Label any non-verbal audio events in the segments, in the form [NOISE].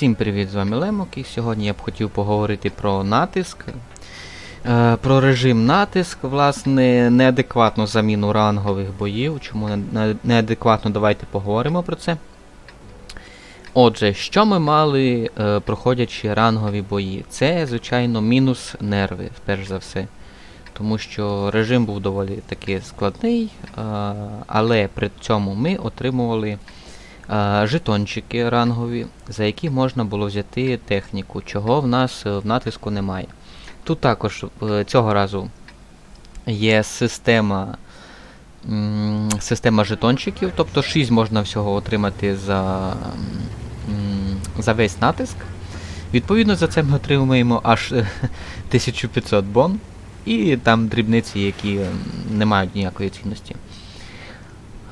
Всім привіт, з вами Лемок, і сьогодні я б хотів поговорити про натиск. Е, про режим натиск, власне, неадекватну заміну рангових боїв. Чому не- не- неадекватно, давайте поговоримо про це. Отже, що ми мали, е, проходячи рангові бої? Це, звичайно, мінус нерви, перш за все. Тому що режим був доволі таки складний, е, але при цьому ми отримували жетончики рангові, за які можна було взяти техніку, чого в нас е, в натиску немає. Тут також е, цього разу є система, система жетончиків, тобто 6 можна всього отримати за, за весь натиск. Відповідно, за це ми отримуємо аж е, [LAUGHS] 1500 бон. І там дрібниці, які не мають ніякої цінності.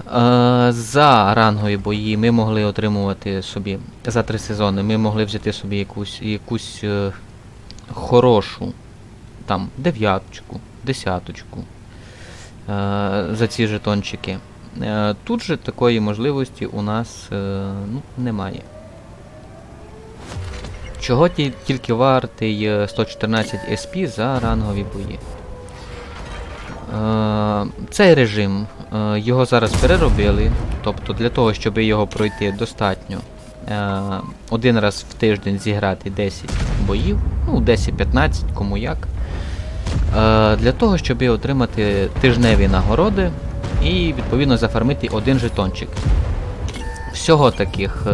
Е, За рангові бої ми могли отримувати собі за три сезони. Ми могли взяти собі якусь, якусь е, хорошу там дев'яточку, десяточку е, за ці жетончики. Тут же такої можливості у нас ну, немає. Чого ті- тільки вартий е, 114 SP за рангові бої? Цей режим, його зараз переробили. Тобто для того, щоб його пройти, достатньо е, один раз в тиждень зіграти 10 боїв, ну 10-15, кому як. Е, Для того, щоб отримати тижневі нагороди і відповідно зафармити один жетончик. Всього таких.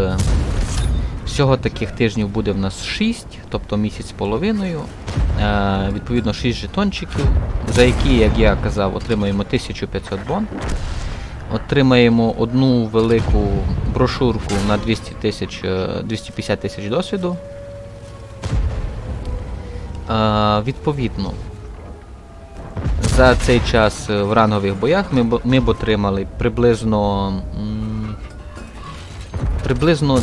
Е, Всього таких тижнів буде в нас 6, тобто місяць з половиною. Е, відповідно 6 жетончиків, за які, як я казав, отримаємо 1500 бон. Отримаємо одну велику брошурку на 200 тисяч, е, 250 тисяч досвіду. Е, відповідно, за цей час е, в рангових боях ми, б- ми б отримали приблизно. м, приблизно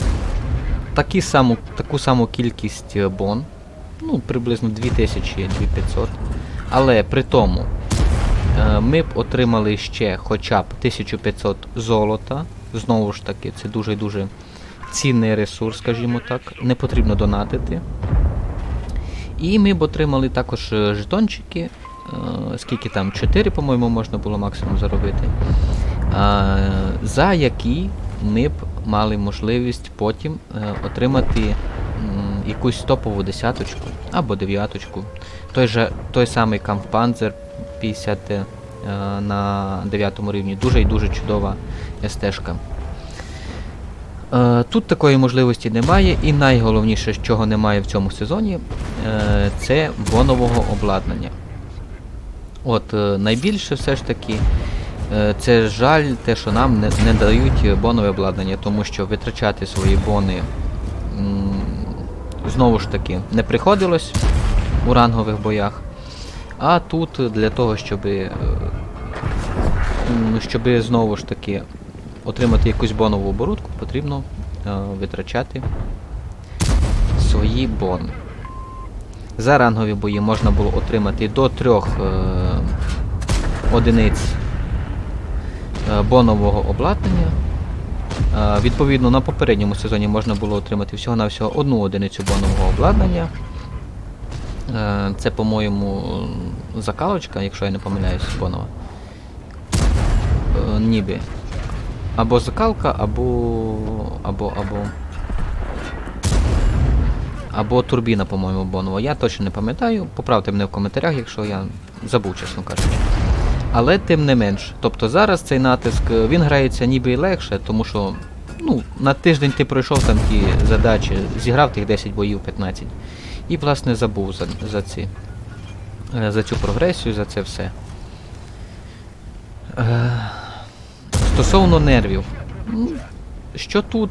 такі саму, таку саму кількість е, бон. Ну, приблизно 2000-2500. Але при тому е, ми б отримали ще хоча б 1500 золота. Знову ж таки, це дуже-дуже цінний ресурс, скажімо так. Не потрібно донатити. І ми б отримали також е, жетончики. Скільки там? 4, по-моєму, можна було максимум заробити. За які ми б мали можливість потім е, отримати якусь топову десяточку або дев'яточку. Той, же, той самий Kampfpanzer 50 е, на 9 рівні. Дуже і дуже чудова СТ-шка. Е, Тут такої можливості немає, і найголовніше, чого немає в цьому сезоні, це бонового обладнання. От, найбільше все ж таки, це жаль, те, що нам не, не дають бонове обладнання, тому що витрачати свої бони знову ж таки не приходилось у рангових боях. А тут для того, щоб, щоб знову ж таки отримати якусь бонову оборудку, потрібно е, витрачати свої бони. За рангові бої можна було отримати до трьох е, одиниць е, бонового обладнання. Е, відповідно, на попередньому сезоні можна було отримати всього-навсього одну одиницю бонового обладнання. Е, це, по-моєму, закалочка, якщо я не помиляюсь, бонова. Е, ніби. Або закалка, або. або. або. Або турбіна, по-моєму, бонова. Я точно не пам'ятаю. Поправте мене в коментарях, якщо я забув, чесно кажучи. Але тим не менш. Тобто зараз цей натиск е, він грається ніби і легше, тому що ну, на тиждень ти пройшов там ті задачі, зіграв тих 10 боїв, 15. І, власне, забув за, за ці. е, За цю прогресію, за це все. Е, Стосовно нервів. Ну, що тут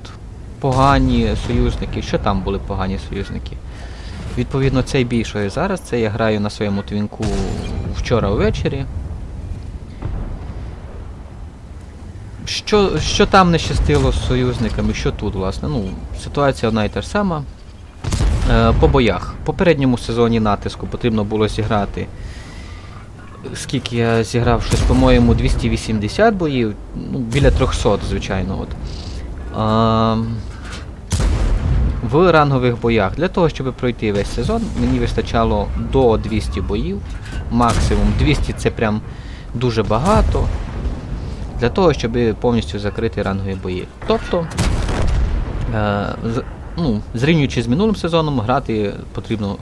погані союзники, що там були погані союзники? Відповідно, цей бій, що я зараз, це я граю на своєму твінку вчора ввечері. Що, що там не щастило з союзниками, що тут, власне? Ну, ситуація одна і та ж сама. Е, по боях. В попередньому сезоні натиску потрібно було зіграти. Скільки я зіграв щось, по-моєму, 280 боїв, ну, біля 300, звичайно. От. А, в рангових боях. Для того, щоб пройти весь сезон, мені вистачало до 200 боїв. Максимум 200 це прям дуже багато. Для того, щоб повністю закрити рангові бої. Тобто, е, з, ну, зрівнюючи з минулим сезоном, грати потрібно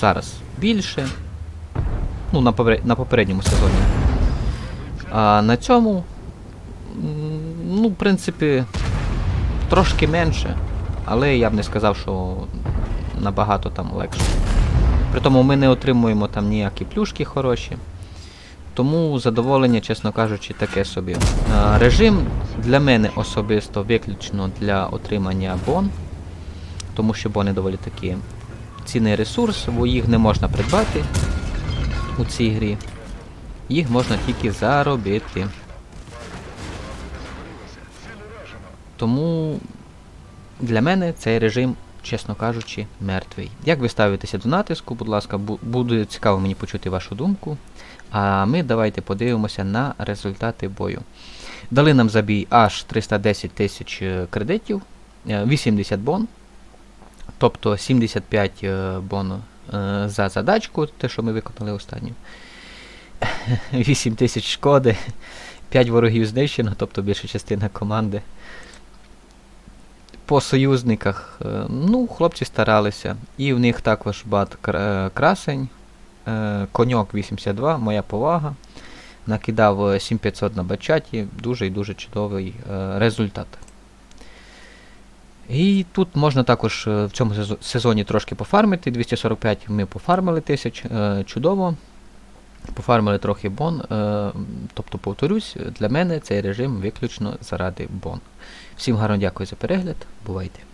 зараз більше. Ну, на, попере- на попередньому сезоні. А на цьому, ну, в принципі, трошки менше, але я б не сказав, що набагато там легше. При тому ми не отримуємо там ніякі плюшки хороші. Тому задоволення, чесно кажучи, таке собі. Режим для мене особисто виключно для отримання бон, тому що бони доволі такі цінний ресурс, бо їх не можна придбати у цій грі. Їх можна тільки заробити. Тому для мене цей режим, чесно кажучи, мертвий. Як ви ставитеся до натиску, будь ласка, буде цікаво мені почути вашу думку. А ми давайте подивимося на результати бою. Дали нам забій аж 310 тисяч е, кредитів, е, 80 бон, тобто 75 е, бон е, за задачку, те, що ми виконали останню. [LAUGHS] 8 тисяч шкоди, 5 ворогів знищено, тобто більша частина команди. По союзниках, е, ну, хлопці старалися. І в них також бат е, красень, е, коньок 82, моя повага. Накидав е, 7500 на бачаті, дуже і дуже чудовий е, результат. І тут можна також е, в цьому сезоні трошки пофармити. 245 ми пофармили тисяч, е, чудово. Пофармили трохи бон. Е, тобто, повторюсь, для мене цей режим виключно заради бон. Всім гарно дякую за перегляд. Бувайте!